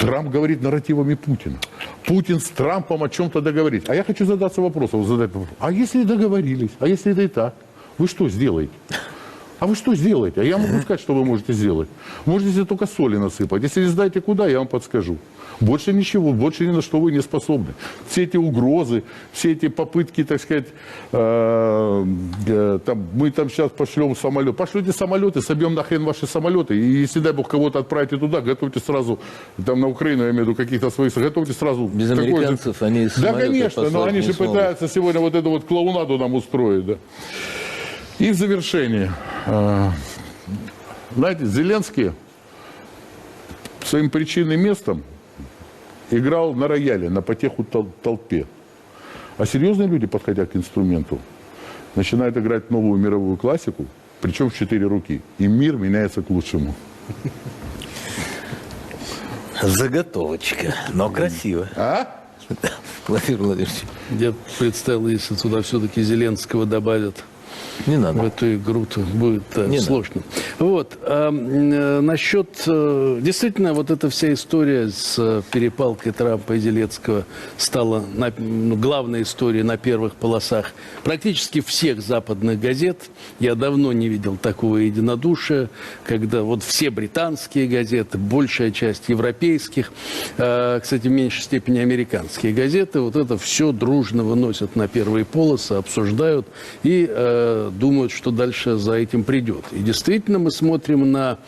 Трамп говорит нарративами Путина. Путин с Трампом о чем-то договорится. А я хочу задаться вопросом, задать вопрос. А если договорились? А если это и так? Вы что сделаете? А вы что сделаете? А я могу сказать, что вы можете сделать. Можете только соли насыпать. Если не знаете куда, я вам подскажу. Больше ничего, больше ни на что вы не способны. Все эти угрозы, все эти попытки, так сказать, э, э, там, мы там сейчас пошлем самолет. Пошлете самолеты, собьем нахрен ваши самолеты. И если, дай бог, кого-то отправите туда, готовьте сразу, там на Украину, я имею в виду, каких-то своих, готовьте сразу. Без такое же- американцев они Да, конечно, но они же смогут. пытаются сегодня вот эту вот клоунаду нам устроить, да. И в завершение. э, Знаете, Зеленский своим причинным местом играл на рояле, на потеху тол- толпе. А серьезные люди, подходя к инструменту, начинают играть новую мировую классику, причем в четыре руки. И мир меняется к лучшему. Заготовочка, но красиво. А? Владимир Владимирович, Я представил, если туда все-таки Зеленского добавят не в надо. эту игру-то будет э, Не сложно. Вот. а, насчет... э, действительно, вот эта вся история с перепалкой Трампа и Зеленского стала на- ну, главной историей на первых полосах практически всех западных газет. Я давно не видел такого единодушия, когда вот все британские газеты, большая часть европейских, э, кстати, в меньшей степени американские газеты, вот это все дружно выносят на первые полосы, обсуждают и э, думают, что дальше за этим придет. И действительно мы смотрим на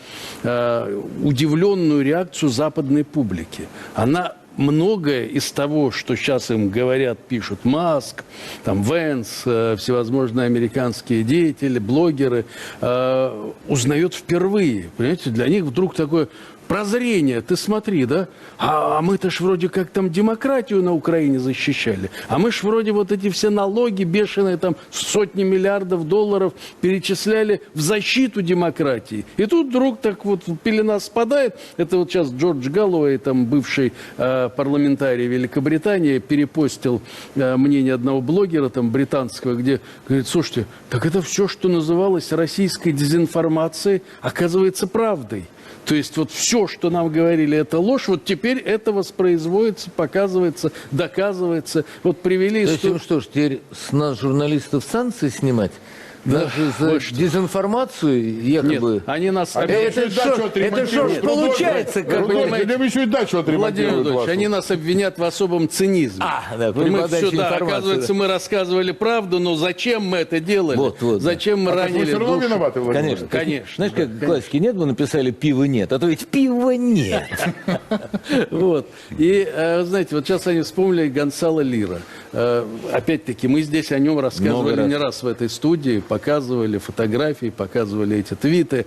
э, удивленную реакцию западной публики. Она многое из того, что сейчас им говорят, пишут Маск, там Венс, э, всевозможные американские деятели, блогеры, э, узнает впервые. Понимаете, для них вдруг такое прозрение. Ты смотри, да? А, а мы-то ж вроде как там демократию на Украине защищали. А мы ж вроде вот эти все налоги бешеные, там сотни миллиардов долларов перечисляли в защиту демократии. И тут вдруг так вот пелена спадает. Это вот сейчас Джордж Галлоуэй, там бывший э, парламентарий Великобритании, перепостил э, мнение одного блогера там британского, где говорит, слушайте, так это все, что называлось российской дезинформацией, оказывается правдой. То есть вот все, что нам говорили, это ложь, вот теперь это воспроизводится, показывается, доказывается. Вот привели То есть им историю- что ж, теперь с нас журналистов санкции снимать? Даже за вот дезинформацию якобы... Нет, они нас... А это что- это ж получается, как Рудольф, бы- Идем еще и дачу Владимир отремонтируют они нас обвинят в особом цинизме. А, да, мы при все, подаче да, оказывается, да. мы рассказывали правду, но зачем мы это делали? Вот, вот, да. Зачем мы А так вы ранили все равно душу? виноваты, Владимир Конечно? Конечно, Знаешь, как в классике нет, бы написали «пива нет», а то ведь пива нет. Вот. И, э, знаете, вот сейчас они вспомнили Гонсало Лира. Э, Опять-таки, мы здесь о нем рассказывали не раз в этой студии, показывали фотографии, показывали эти твиты.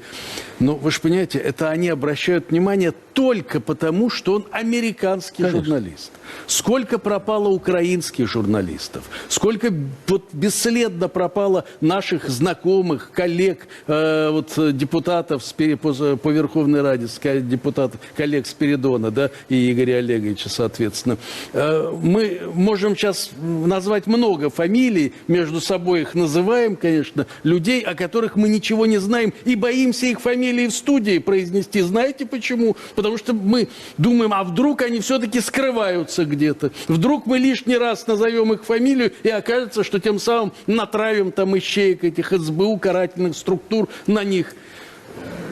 Но вы же понимаете, это они обращают внимание только потому, что он американский журналист. Сколько пропало украинских журналистов, сколько вот бесследно пропало наших знакомых, коллег, э, вот э, депутатов с по, по Верховной Раде, депутатов, коллег Спиридона, да, и Игоря Олеговича, соответственно. Э, мы можем сейчас назвать много фамилий, между собой их называем, конечно, людей, о которых мы ничего не знаем и боимся их фамилии в студии произнести. Знаете почему? Потому что мы думаем, а вдруг они все-таки скрываются где-то. Вдруг мы лишний раз назовем их фамилию, и окажется, что тем самым натравим там ищеек этих СБУ, карательных структур на них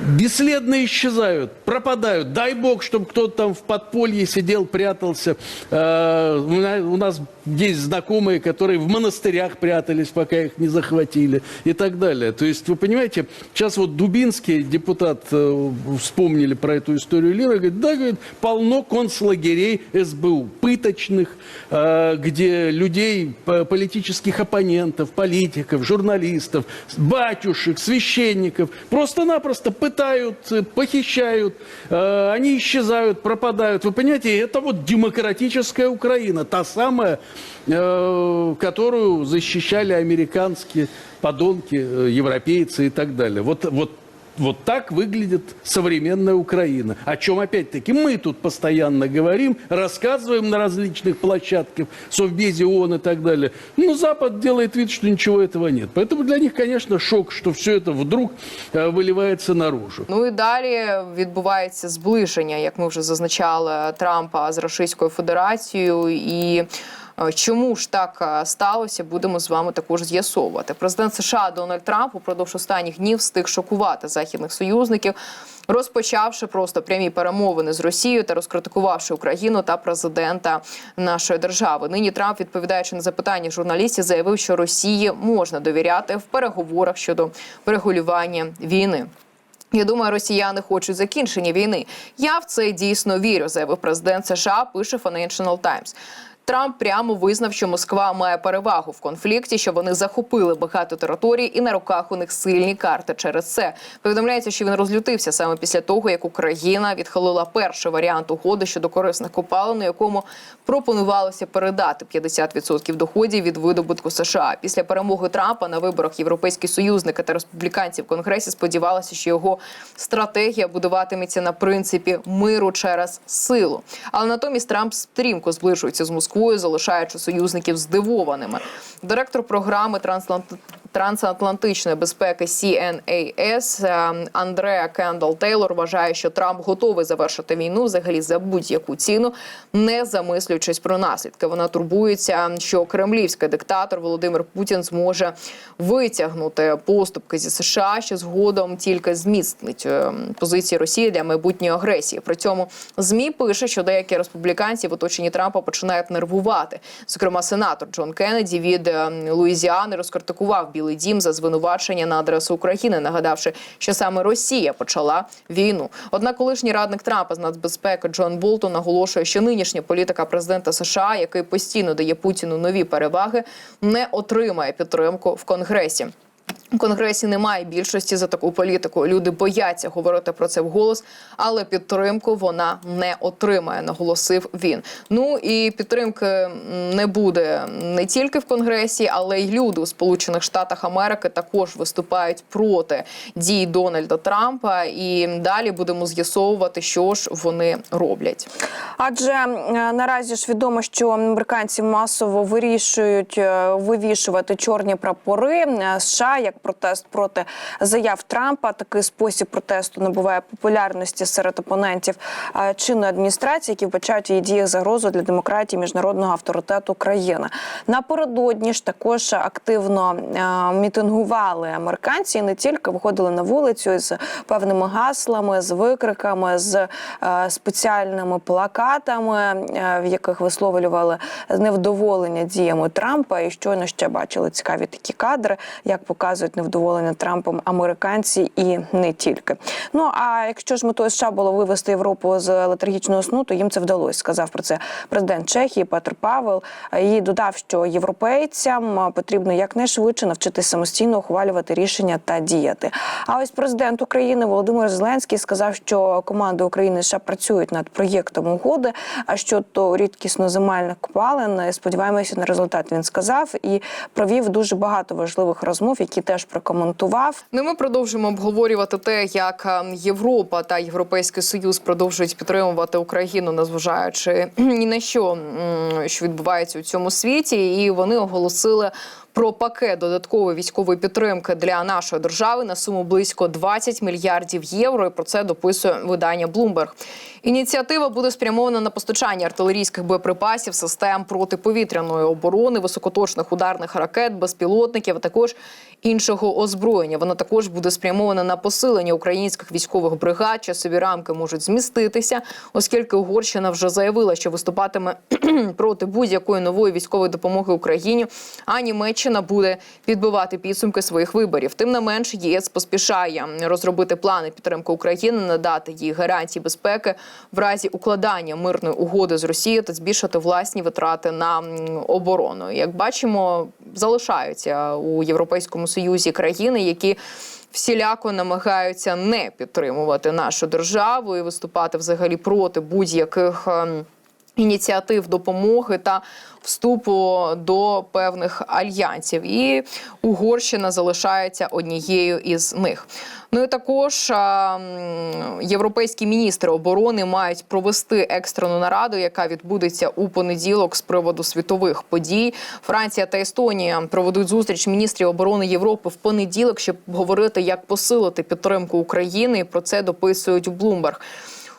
бесследно исчезают, пропадают. Дай бог, чтобы кто-то там в подполье сидел, прятался. Э, У на- у нас есть знакомые, которые в монастырях прятались, пока их не захватили и так далее. То есть, вы понимаете, сейчас вот Дубинский, депутат, э, вспомнили про эту историю Лира, говорит, да, говорит, полно концлагерей СБУ, пыточных, э, где людей, по- политических оппонентов, политиков, журналистов, батюшек, священников просто-напросто пытают, э, похищают, э, они исчезают, пропадают. Вы понимаете, это вот демократическая Украина, та самая, э, которую защищали американские подонки, э, европейцы и так далее. Вот, вот вот так выглядит современная Украина. О чем, опять-таки, мы тут постоянно говорим, рассказываем на различных площадках, Совбезе ООН и так далее. Но Запад делает вид, что ничего этого нет. Поэтому для них, конечно, шок, что все это вдруг э, выливается наружу. Ну і далі відбувається зближення, як ми вже зазначали, Трампа з Російською Федерацією. І е, чому ж так е, сталося, будемо з вами також з'ясовувати. Президент США Дональд Трамп упродовж останніх днів встиг шокувати західних союзників. Розпочавши просто прямі перемовини з Росією та розкритикувавши Україну та президента нашої держави, нині Трамп, відповідаючи на запитання журналістів, заявив, що Росії можна довіряти в переговорах щодо врегулювання війни. Я думаю, росіяни хочуть закінчення війни. Я в це дійсно вірю, заявив президент США. Пише Financial Times. Трамп прямо визнав, що Москва має перевагу в конфлікті, що вони захопили багато територій, і на руках у них сильні карти. Через це повідомляється, що він розлютився саме після того, як Україна відхилила перший варіант угоди щодо корисних копалин, у якому пропонувалося передати 50% доходів від видобутку США. Після перемоги Трампа на виборах європейські союзники та республіканці в конгресі сподівалися, що його стратегія будуватиметься на принципі миру через силу. Але натомість Трамп стрімко зближується з Москвою, залишаючи союзників здивованими. Директор програми Трансатлант... трансатлантичної безпеки CNAS е, Андреа Кендал Тейлор вважає, що Трамп готовий завершити війну взагалі за будь-яку ціну, не замислюючись про наслідки. Вона турбується, що кремлівський диктатор Володимир Путін зможе витягнути поступки зі США, що згодом тільки зміцнить е, позиції Росії для майбутньої агресії. При цьому змі пише, що деякі республіканці в оточенні Трампа починають нервувати. Зокрема, сенатор Джон Кеннеді від е, Луїзіани розкритикував Білий Дім за звинувачення на адресу України, нагадавши, що саме Росія почала війну. Однак, колишній радник Трампа з нацбезпеки Джон Болтон наголошує, що нинішня політика президента США, який постійно дає Путіну нові переваги, не отримає підтримку в Конгресі. Конгресі немає більшості за таку політику. Люди бояться говорити про це вголос, але підтримку вона не отримає, наголосив він. Ну і підтримки не буде не тільки в Конгресі, але й люди у Сполучених Штатах Америки також виступають проти дій Дональда Трампа. І далі будемо з'ясовувати, що ж вони роблять. Адже наразі ж відомо, що американці масово вирішують е, вивішувати чорні прапори е, США як протест проти заяв Трампа. Такий спосіб протесту набуває популярності серед опонентів е, чинної адміністрації, які вбачають її діях загрозу для демократії міжнародного авторитету країни. Напередодні ж також активно е, мітингували американці і не тільки виходили на вулицю з певними гаслами, з викриками, з е, спеціальними плакатами, в яких висловлювали невдоволення діями Трампа. І щойно ще бачили цікаві такі кадри, як показують невдоволення Трампом американці і не тільки. Ну а якщо ж метою США було вивести Європу з летаргічного сну, то їм це вдалося. Сказав про це президент Чехії Петр Павел. І додав, що європейцям потрібно якнайшвидше навчитися самостійно ухвалювати рішення та діяти. А ось президент України Володимир Зеленський сказав, що команда України США працюють над проєктом угоди. А щодо рідкісно земельних копалин, сподіваємося на результат. Він сказав і провів дуже багато важливих розмов, які теж прокоментував. Ну, ми продовжуємо обговорювати те, як е, Європа та Європейський Союз продовжують підтримувати Україну, незважаючи ні на що, що відбувається у цьому світі, і вони оголосили. Про пакет додаткової військової підтримки для нашої держави на суму близько 20 мільярдів євро. І про це дописує видання Bloomberg. Ініціатива буде спрямована на постачання артилерійських боєприпасів, систем протиповітряної оборони, високоточних ударних ракет, безпілотників, а також іншого озброєння. Вона також буде спрямована на посилення українських військових бригад. Часові рамки можуть зміститися, оскільки Угорщина вже заявила, що виступатиме проти будь-якої нової військової допомоги Україні. А Німеччина буде підбивати підсумки своїх виборів. Тим не менш, ЄС поспішає розробити плани підтримки України, надати їй гарантії безпеки в разі укладання мирної угоди з Росією та збільшити власні витрати на оборону. Як бачимо, залишаються у Європейському Союзі країни, які всіляко намагаються не підтримувати нашу державу і виступати взагалі проти будь-яких. Ініціатив допомоги та вступу до певних альянсів. І Угорщина залишається однією із них. Ну і також а, європейські міністри оборони мають провести екстрену нараду, яка відбудеться у понеділок з приводу світових подій. Франція та Естонія проведуть зустріч міністрів оборони Європи в понеділок, щоб говорити, як посилити підтримку України. Про це дописують у Bloomberg.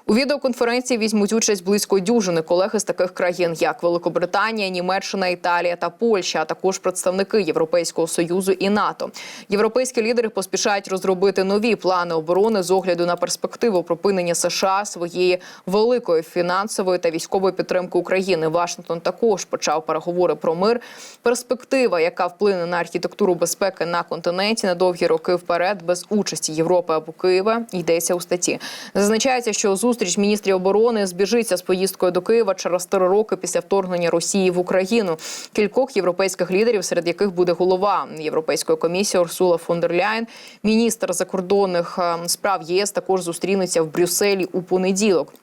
У відеоконференції візьмуть участь близько дюжини колег із таких країн, як Великобританія, Німеччина, Італія та Польща, а також представники Європейського союзу і НАТО. Європейські лідери поспішають розробити нові плани оборони з огляду на перспективу припинення США своєї великої фінансової та військової підтримки України. Вашингтон також почав переговори про мир. Перспектива, яка вплине на архітектуру безпеки на континенті на довгі роки вперед, без участі Європи або Києва, йдеться у статті. Зазначається, що зустріч міністрів оборони збіжиться з поїздкою до Києва через три роки після вторгнення Росії в Україну. Кількох європейських лідерів, серед яких буде голова Європейської комісії Урсула фон дер Ляйн, міністр закордонних е, справ ЄС також зустрінуться в Брюсселі у понеділок.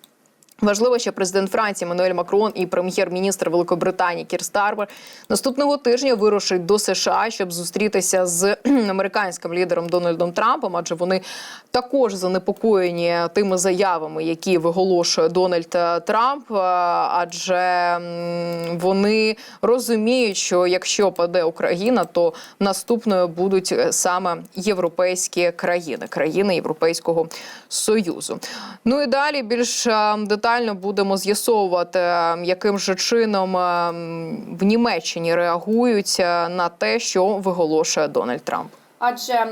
Важливо, що президент Франції Мануель Макрон і прем'єр-міністр Великобританії Кір Стармер наступного тижня вирушать до США, щоб зустрітися з американським лідером Дональдом Трампом, адже вони також занепокоєні тими заявами, які виголошує Дональд е, Трамп. е, Адже вони розуміють, що якщо паде Україна, то наступною будуть е, саме європейські країни, країни Європейського союзу. Ну і далі більш е, детально будемо з'ясовувати, е, яким же чином е, в Німеччині реагують на те, що виголошує Дональд Трамп. Адже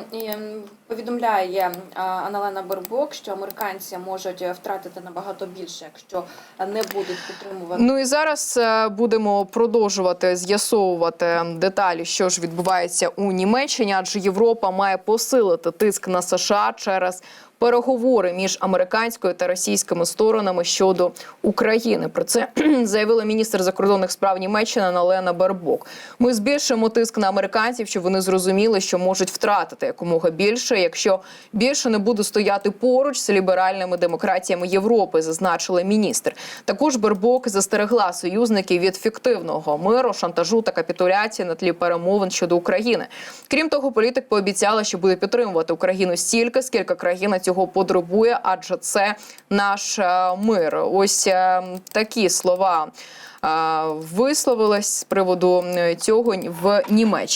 повідомляє Аналена Бербок, що американці можуть втратити набагато більше, якщо не будуть підтримувати Ну і зараз будемо продовжувати з'ясовувати деталі, що ж відбувається у Німеччині, адже Європа має посилити тиск на США через переговори між американською та російськими сторонами щодо України. Про це заявила міністр закордонних справ Німеччини Налена Бербок. Ми збільшуємо тиск на американців, щоб вони зрозуміли, що можуть втратити якомога більше, якщо більше не буде стояти поруч з ліберальними демократіями Європи, зазначила міністр. Також Бербок застерегла союзників від фіктивного миру, шантажу та капітуляції на тлі перемовин щодо України. Крім того, політик пообіцяла, що буде підтримувати Україну стільки, скільки країна цього потребує, адже це наш е, мир. Ось е, такі слова е, висловились з приводу цього в Німеччині.